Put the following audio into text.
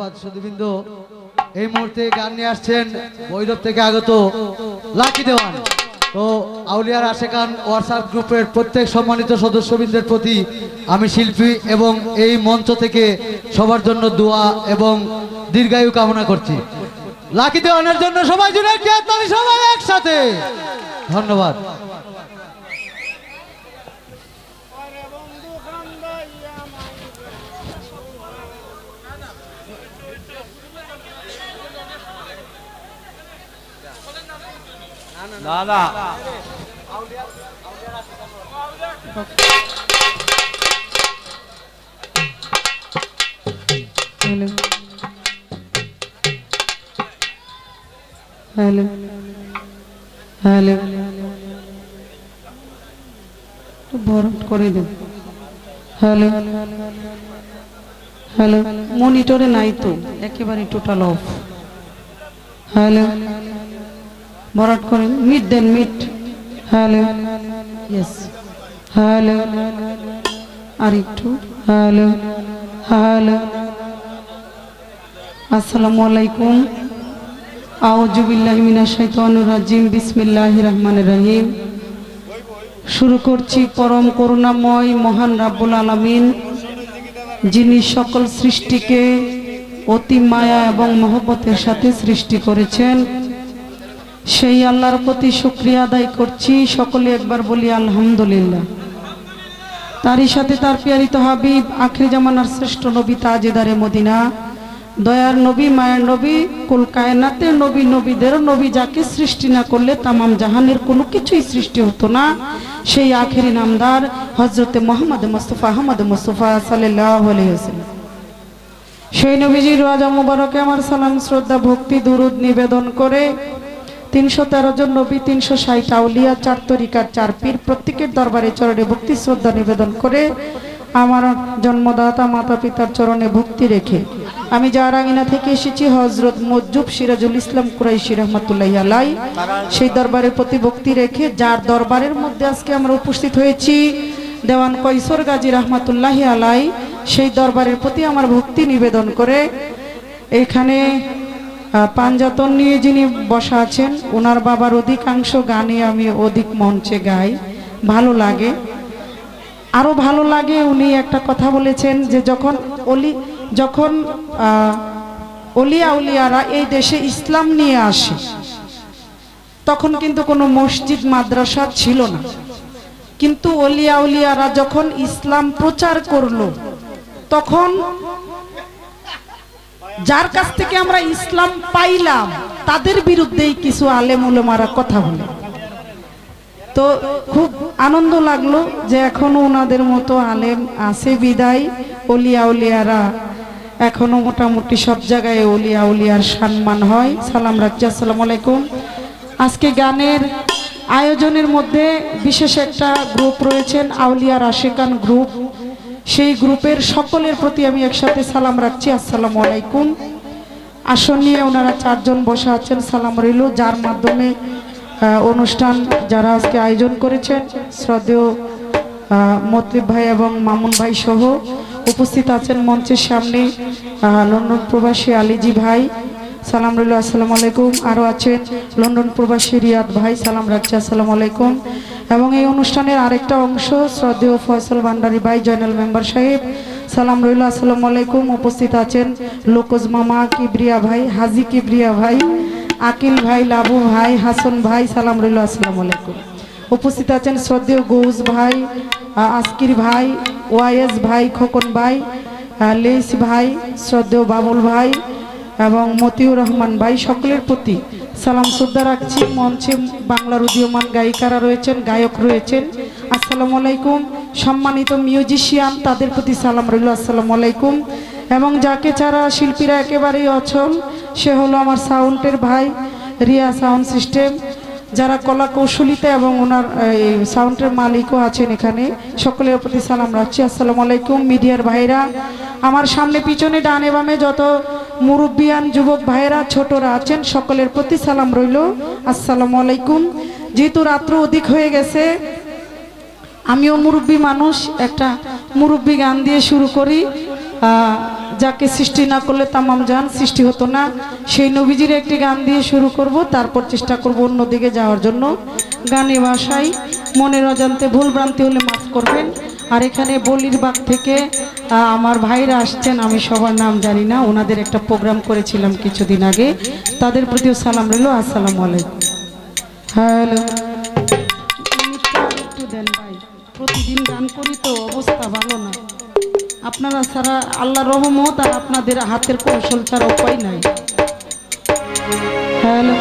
ধন্যবাদ সুদীবৃন্দ এই মুহূর্তে গান নিয়ে আসছেন বৈরব থেকে আগত লাকি দেওয়ান। তো আউলিয়ার আশেকান হোয়াটসঅ্যাপ গ্রুপের প্রত্যেক সম্মানিত সদস্যবৃন্দের প্রতি আমি শিল্পী এবং এই মঞ্চ থেকে সবার জন্য দোয়া এবং দীর্ঘায়ু কামনা করছি। লাকি দেওয়ানের জন্য সবাই জুড়ে সবাই একসাথে। ধন্যবাদ। না না হ্যালো। হ্যালো। হ্যালো বড় করে দেব হ্যালো। হ্যালো। মনিটরে নাই তো, একেবারে টোটাল অফ হ্যালো। বরাট করে মিট দেন, মিট। হ্যালো ইয়েস হ্যালো আর একটু। হ্যালো হ্যালো আসসালামু আলাইকুম। আউজুবিল্লাহি মিনাশ শাইতানির রাজিম। বিসমিল্লাহির রহমানির রহিম। শুরু করছি পরম করুণাময়, মহান রাব্বুল আলামিন, যিনি সকল সৃষ্টিকে অতি মায়া এবং মহব্বতের সাথে সৃষ্টি করেছেন। সেই আল্লাহর প্রতি শুক্রিয়া আদায় করছি। সকলে একবার বলি, আলহামদুলিল্লাহ। তারই সাথে তার পিয়ারিত হাবিব, আখরি জামানার শ্রেষ্ঠ নবী তাজেদারে মদিনা। দয়ার নবী, মায়ের নবী, কুল কায়নাতের নবী, নবীদের নবী, যাকে সৃষ্টি না করলে তামাম জাহানের কোনো কিছুই সৃষ্টি হতো না। সেই আখেরি নামদার হজরতে মোহাম্মদ মুস্তফা আহমদ মুস্তফা সাল্লাহ সেই নবীজির রাজা মুবারকে আমার সালাম, শ্রদ্ধা, ভক্তি, দুরুদ নিবেদন করে তিনশো তেরো জন নবী, তিনশো ষাট আউলিয়া, চার তরিকার চার পীর প্রত্যেকের দরবারে চরণে ভক্তি, শ্রদ্ধা নিবেদন করে আমার জন্মদাতা মাতা পিতার চরণে ভক্তি রেখে আমি জারাঙ্গিনা থেকে এসেছি হজরত মজ্জুব সিরাজুল ইসলাম কুরাইশি রহমতুল্লাহ আলাই, সেই দরবারের প্রতি ভক্তি রেখে যার দরবারের মধ্যে আজকে আমরা উপস্থিত হয়েছি, দেওয়ান কৈশোর গাজী রহমতুল্লাহ আলাই, সেই দরবারের প্রতি আমার ভক্তি নিবেদন করে, এখানে পাঞ্জাতন নিয়ে যিনি বসা আছেন, ওনার বাবার অধিকাংশ গানে আমি অধিক মঞ্চে গাই। ভালো লাগে। আরও ভালো লাগে, উনি একটা কথা বলেছেন যে যখন অলি, যখন অলিয়া উলিয়ারা এই দেশে ইসলাম নিয়ে আসে, তখন কিন্তু কোনো মসজিদ, মাদ্রাসা ছিল না। কিন্তু অলিয়া উলিয়ারা যখন ইসলাম প্রচার করল, তখন যার কাছ থেকে আমরা ইসলাম পাইলাম, তাদের বিরুদ্ধেই কিছু আলেম উলেমারা কথা বলে। তো খুব আনন্দ লাগল যে এখনও ওনাদের মতো আলেম আছে বিদায়। অলিয়া উলিয়ারা এখনও মোটামুটি সব জায়গায় অলিয়া উলিয়ার সম্মান হয়। সালাম রাখছি, আসসালামু আলাইকুম। আজকে গানের আয়োজনের মধ্যে বিশেষ একটা গ্রুপ রয়েছেন আউলিয়ার আশেকান গ্রুপ সেই গ্রুপের সকলের প্রতি আমি একসাথে সালাম রাখছি। আসসালামু আলাইকুম। আসন নিয়ে ওনারা চারজন বসে আছেন, সালাম রইল, যার মাধ্যমে অনুষ্ঠান যারা আজকে আয়োজন করেছেন, শ্রদ্ধেয় মতলিব ভাই এবং মামুন ভাই সহ উপস্থিত আছেন মঞ্চের সামনে লন্ডন প্রবাসী আলিজি ভাই, সালাম রইল, আসসালামু আলাইকুম। আরও আছেন লন্ডন প্রবাসী রিয়াদ ভাই, সালাম রাখছি, আসসালামু আলাইকুম। এবং এই অনুষ্ঠানের আরেকটা অংশ শ্রদ্ধেয় ফয়সল ভান্ডারী ভাই জয়নাল মেম্বার সাহেব। সালাম রইল, আসসালামু আলাইকুম। উপস্থিত আছেন লোকজ মামা কিবরিয়া ভাই, হাজি কিবরিয়া ভাই, আকিল ভাই লাভু ভাই, হাসন ভাই, সালাম রইল, আসসালামু আলাইকুম। উপস্থিত আছেন শ্রদ্ধেয় গৌস ভাই আসকির ভাই, ওয়াইএস ভাই, খোকন ভাই লেইস ভাই, শ্রদ্ধেয় বাবুল ভাই এবং মতিউর রহমান ভাই, সকলের প্রতি সালাম শ্রদ্ধা রাখছি। মঞ্চে বাংলার উদীয়মান গায়িকারা রয়েছেন, গায়ক রয়েছেন। আসসালামু আলাইকুম। সম্মানিত মিউজিশিয়ান, তাদের প্রতি সালাম রইল। আসসালামু আলাইকুম। এবং যাকে ছাড়া শিল্পীরা একেবারেই অচল, সে হলো আমার সাউন্ডের ভাই, রিয়া সাউন্ড সিস্টেম। যারা কলা কৌশলিতে এবং ওনার, এই সাউন্ডের মালিকও আছেন এখানে, সকলের প্রতি সালাম রাখছি। আসসালামু আলাইকুম, মিডিয়ার ভাইরা আমার সামনে পিছনে ডানে বামে যত মুরব্বিয়ান যুবক ভাইরা ছোটরা আছেন, সকলের প্রতি সালাম রইল। আসসালামু আলাইকুম। যেহেতু রাত্র অধিক হয়ে গেছে, আমিও মুরব্বী মানুষ, একটা মুরব্বী গান দিয়ে শুরু করি। যাকে সৃষ্টি না করলে তামাম জান সৃষ্টি হতো না। সেই নবীজির একটি গান দিয়ে শুরু করব, তারপর চেষ্টা করব অন্যদিকে যাওয়ার জন্য। গানে ভাষায় মনের অজান্তে ভুল ভ্রান্তি হলে মাফ করবেন। আর এখানে বলির বাগ থেকে আমার ভাইরা আসছেন, আমি সবার নাম জানি না, ওনাদের একটা প্রোগ্রাম করেছিলাম কিছুদিন আগে। তাদের প্রতিও সালাম রইল, আসসালামু আলাইকুম। হ্যালো। দেন ভাই। প্রতিদিন গান করি তো অবস্থা ভালো না। আপনারা সারা আল্লাহ রহমত আর আপনাদের হাতের কৌশল ছাড়া উপায় নাই। হ্যালো